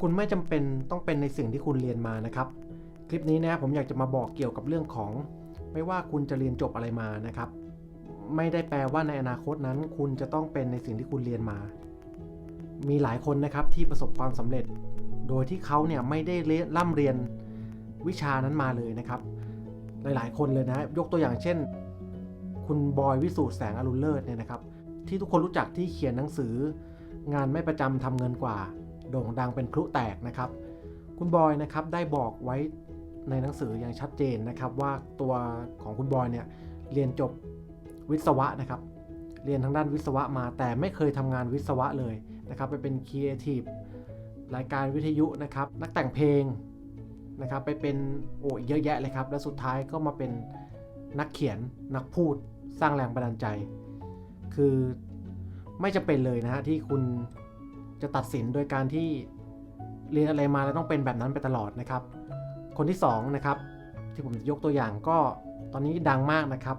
คุณไม่จำเป็นต้องเป็นในสิ่งที่คุณเรียนมานะครับ คลิปนี้นะผมอยากจะมาบอกเกี่ยวกับเรื่องของ ไม่ว่าคุณจะเรียนจบอะไรมานะครับ ไม่ได้แปลว่าในอนาคตนั้น คุณจะต้องเป็นในสิ่งที่คุณเรียนมา มีหลายคนนะครับที่ประสบความสำเร็จ โดยที่เขาเนี่ยไม่ได้เรียนเรียนวิชานั้นมาเลยนะครับ หลายๆ คนเลยนะยกตัวอย่างเช่น คุณบอยวิสูตรแสงอรุณเลิศเนี่ยนะครับ ที่ทุกคนรู้จักที่เขียนหนังสืองานไม่ประจำทำเงินกว่า โด่งดังเป็นพลุแตกนะครับ คุณบอยนะครับได้บอกไว้ในหนังสืออย่างชัดเจนนะครับ ว่าตัวของคุณบอยเนี่ยเรียนจบวิศวะนะครับ เรียนทางด้านวิศวะมา แต่ไม่เคยทำงานวิศวะเลยนะครับไปเป็นครีเอทีฟรายการวิทยุนะครับนักแต่งเพลงนะครับไปเป็นโอ้เยอะแยะเลยครับ แล้วสุดท้ายก็มาเป็นนักเขียนนักพูดสร้างแรงบันดาลใจ คือไม่จะเป็นเลยนะฮะที่คุณ จะตัดสินโดยการที่เรียนอะไรมาแล้วต้องเป็นแบบนั้นไปตลอดนะครับ คนที่2นะครับที่ผมยกตัวอย่างก็ตอนนี้ดังมากนะครับ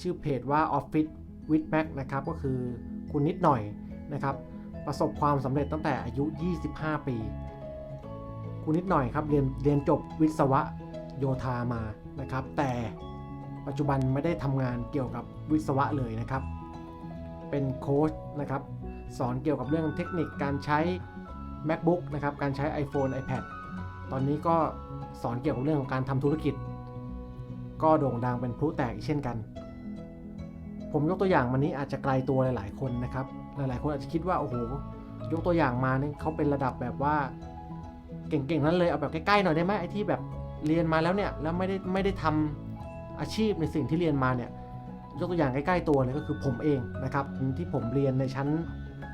ชื่อเพจว่า Office with Mac นะครับก็คือคุณนิดหน่อยนะครับ ประสบความสำเร็จตั้งแต่อายุ 25 ปี คุณนิดหน่อยครับเรียนเรียนจบวิศวะโยธามานะครับ แต่ปัจจุบันไม่ได้ทำงานเกี่ยวกับวิศวะเลยนะครับ เป็นโค้ชนะครับ สอนเกี่ยวกับเรื่องเทคนิคการใช้ MacBook นะครับ การใช้ iPhone iPad ตอนนี้ก็สอนเกี่ยวกับเรื่องของการทำธุรกิจ ก็โด่งดังเป็นพลุแตกอีกเช่นกัน ผมยกตัวอย่างมันนี้อาจจะไกลตัวหลายๆคนนะครับ หลายๆคนอาจจะคิดว่าโอ้โหยกตัวอย่างมาเนี่ยเขาเป็นระดับแบบว่าเก่งๆนั้นเลยเอาแบบใกล้ๆหน่อยได้ไหมไอ้ที่แบบเรียนมาแล้วเนี่ยแล้วไม่ได้ไม่ได้ทำอาชีพในสิ่งที่เรียนมาเนี่ยยกตัวอย่างใกล้ๆตัวเลยก็คือผมเองนะครับที่ผมเรียนในชั้น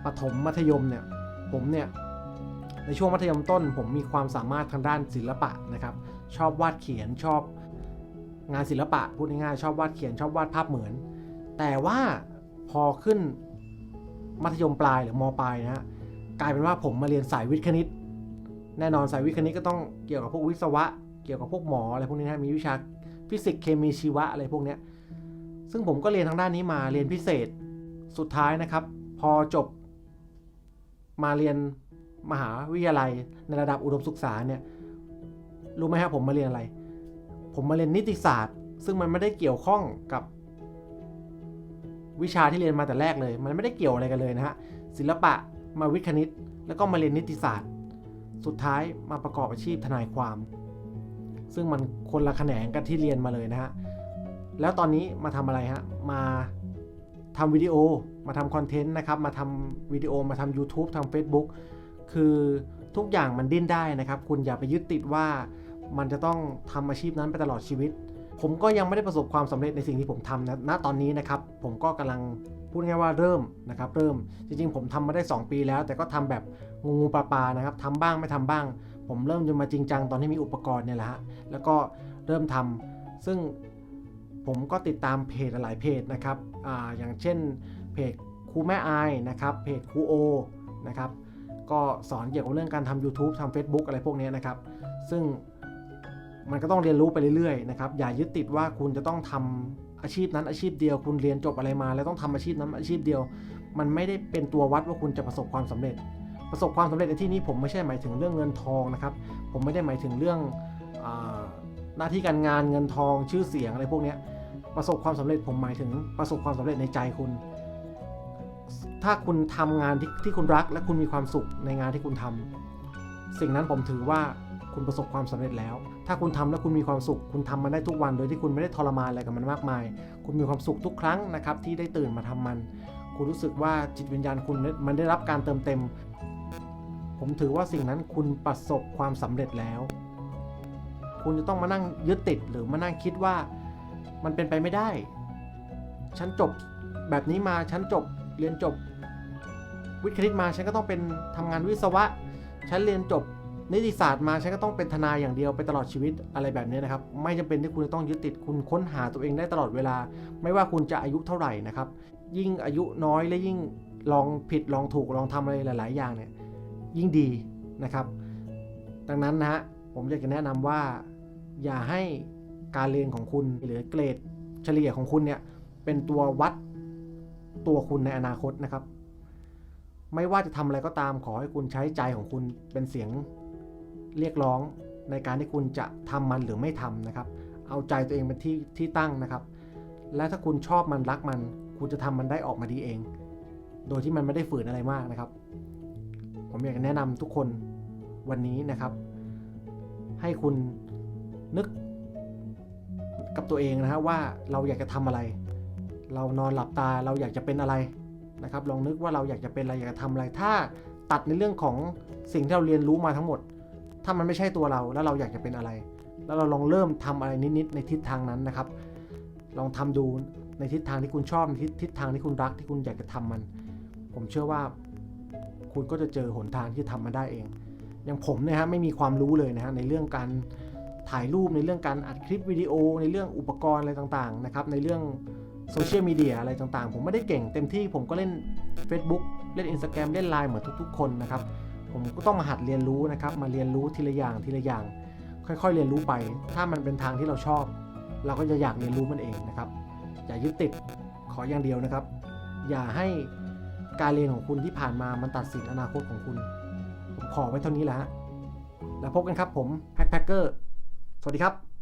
ประถมมัธยมเนี่ยผมเนี่ยในช่วงมัธยมต้น ผมมีความสามารถทางด้านศิลปะนะครับ ชอบวาดเขียนชอบงานศิลปะพูดง่ายๆชอบวาดเขียนชอบวาดภาพเหมือน แต่ว่าพอขึ้นมัธยมปลายหรือมปลายนะฮะกลายเป็นว่าผมมาเรียนสายวิทย์คณิต แน่นอนสายวิทย์คณิตก็ต้องเกี่ยวกับพวกวิศวะ เกี่ยวกับพวกหมออะไรพวกนี้นะมีวิชาฟิสิกส์เคมีชีวะอะไรพวกเนี้ยซึ่งผมก็เรียนทางด้านนี้มาเรียนพิเศษสุดท้ายนะครับ พอจบ มาเรียนมหาวิทยาลัยในระดับอุดมศึกษาเนี่ยรู้ไหมครับผมมาเรียนอะไร ผมมาเรียนนิติศาสตร์ ซึ่งมันไม่ได้เกี่ยวข้องกับ วิชาที่เรียนมาแต่แรกเลย มันไม่ได้เกี่ยวอะไรกันเลยนะฮะศิลปะมาวิทย์คณิต แล้วก็มาเรียนนิติศาสตร์ สุดท้ายมาประกอบอาชีพทนายความ ซึ่งมันคนละแขนงกันที่เรียนมาเลยนะฮะแล้วตอนนี้มาทำอะไรฮะมา ทำวิดีโอมาทำคอนเทนต์นะครับ มาทำวิดีโอมาทำ YouTube ทำ Facebook คือทุกอย่างมันดิ้นได้นะครับ คุณอย่าไปยึดติดว่ามันจะต้องทำอาชีพนั้นไปตลอดชีวิต ผมก็ยังไม่ได้ประสบความสำเร็จในสิ่งที่ผมทำนะณตอนนี้นะครับ ผมก็กำลังพูดง่ายว่าเริ่มนะครับ เริ่มจริงๆ ผมทำมาได้ 2 ปีแล้ว แต่ก็ทำแบบงูงูปลาปลานะครับทำบ้างไม่ทำบ้าง ผมเริ่มจะมาจริงจังตอนที่มีอุปกรณ์เนี่ยแหละฮะแล้วก็เริ่มทำซึ่ง ผมก็ติดตามเพจหลายเพจนะครับออย่างเช่นเพจครูแม่อายนะครับเพจครูโอนะครับก็สอนเกี่ยวกับเรื่องการทำ YouTube ทำ Facebook อะไรพวกนี้นะครับ ซึ่งมันก็ต้องเรียนรู้ไปเรื่อยๆนะครับ อย่ายึดติดว่าคุณจะต้องทำอาชีพนั้นอาชีพเดียว คุณเรียนจบอะไรมา แล้วต้องทำอาชีพนั้นอาชีพเดียว มันไม่ได้เป็นตัววัดว่าคุณจะประสบความสำเร็จ ประสบความสำเร็จในที่นี้ผมไม่ใช่หมายถึงเรื่องเงินทองนะครับ ผมไม่ได้หมายถึงเรื่องอหน้าที่การงานเงินทองชื่อเสียงอะไรพวกนี้ ประสบความสำเร็จผมหมายถึงประสบความสำเร็จในใจคุณ ถ้าคุณทำงานที่ที่คุณรัก และคุณมีความสุขในงานที่คุณทำสิ่งนั้นผมถือว่าคุณประสบความสำเร็จแล้ว ถ้าคุณทำแล้วคุณมีความสุข คุณทำมันได้ทุกวัน โดยที่คุณไม่ได้ทรมานอะไรกับมันมากมาย คุณมีความสุขทุกครั้งนะครับที่ได้ตื่นมาทำมัน คุณรู้สึกว่าจิตวิญญาณคุณมันได้รับการเติมเต็ม ผมถือว่าสิ่งนั้นคุณประสบความสำเร็จแล้ว คุณจะต้องมานั่งยึดติดหรือมานั่งคิดว่า มันเป็นไปไม่ได้ ฉันจบแบบนี้มาฉันจบเรียนจบ วิทย์คณิตมาฉันก็ต้องเป็นทำงานวิศวะ ฉันเรียนจบนิติศาสตร์มาฉันก็ต้องเป็นทนายอย่างเดียวไปตลอดชีวิตอะไรแบบนี้นะครับ ไม่จำเป็นที่คุณจะต้องยึดติดคุณค้นหาตัวเองได้ตลอดเวลา ไม่ว่าคุณจะอายุเท่าไหร่นะครับ ยิ่งอายุน้อยและยิ่งลองผิดลองถูกลองทำอะไรหลาย ๆ อย่างเนี่ยยิ่งดีนะครับ ดังนั้นนะฮะผมอยากจะแนะนำว่าอย่าให้ การเรียนของคุณหรือเกรดเฉลี่ยของคุณเนี่ยเป็นตัววัดตัวคุณในอนาคตนะครับ ไม่ว่าจะทำอะไรก็ตามขอให้คุณใช้ใจของคุณเป็นเสียงเรียกร้องในการที่คุณจะทำมันหรือไม่ทำนะครับ เอาใจตัวเองเป็นที่ที่ตั้งนะครับ และถ้าคุณชอบมันรักมัน คุณจะทำมันได้ออกมาดีเอง โดยที่มันไม่ได้ฝืนอะไรมากนะครับ ผมอยากจะแนะนำทุกคนวันนี้นะครับ ให้คุณนึก กับตัวเองนะฮะว่าเราอยากจะทำอะไร เรานอนหลับตาเราอยากจะเป็นอะไรนะครับลองนึกว่าเราอยากจะเป็นอะไรอยากจะทำอะไร ถ้าตัดในเรื่องของสิ่งที่เราเรียนรู้มาทั้งหมด ถ้ามันไม่ใช่ตัวเราแล้วเราอยากจะเป็นอะไร แล้วเราลองเริ่มทำอะไรนิดๆในทิศทางนั้นนะครับ ลองทำดูในทิศทางที่คุณชอบในทิศทางที่คุณรักที่คุณอยากจะทำมัน ผมเชื่อว่าคุณก็จะเจอหนทางที่จะทำมันได้เองอย่างผมเนี่ยฮะไม่มีความรู้เลยนะฮะในเรื่องการ ถ่ายรูปในเรื่องการอัดคลิปวิดีโอ ในเรื่องอุปกรณ์อะไรต่างๆนะครับในเรื่องโซเชียลมีเดียอะไรต่างๆ ผมไม่ได้เก่งเต็มที่ผมก็เล่น Facebook เล่น Instagram เล่น Line เหมือนทุกๆ คนนะครับ ผมก็ต้องมาหัดเรียนรู้นะครับ มาเรียนรู้ทีละอย่างทีละอย่าง ค่อยๆ เรียนรู้ไป ถ้ามันเป็นทางที่เราชอบ เราก็จะอยากเรียนรู้มันเองนะครับ อย่ายึดติดขออย่างเดียวนะครับ อย่าให้การเรียนของคุณที่ผ่านมามันตัดสินอนาคตของคุณ ผมขอไว้เท่านี้แหละฮะแล้วพบกันครับผมแพ็คแพ็คเกอร์ สวัสดีครับ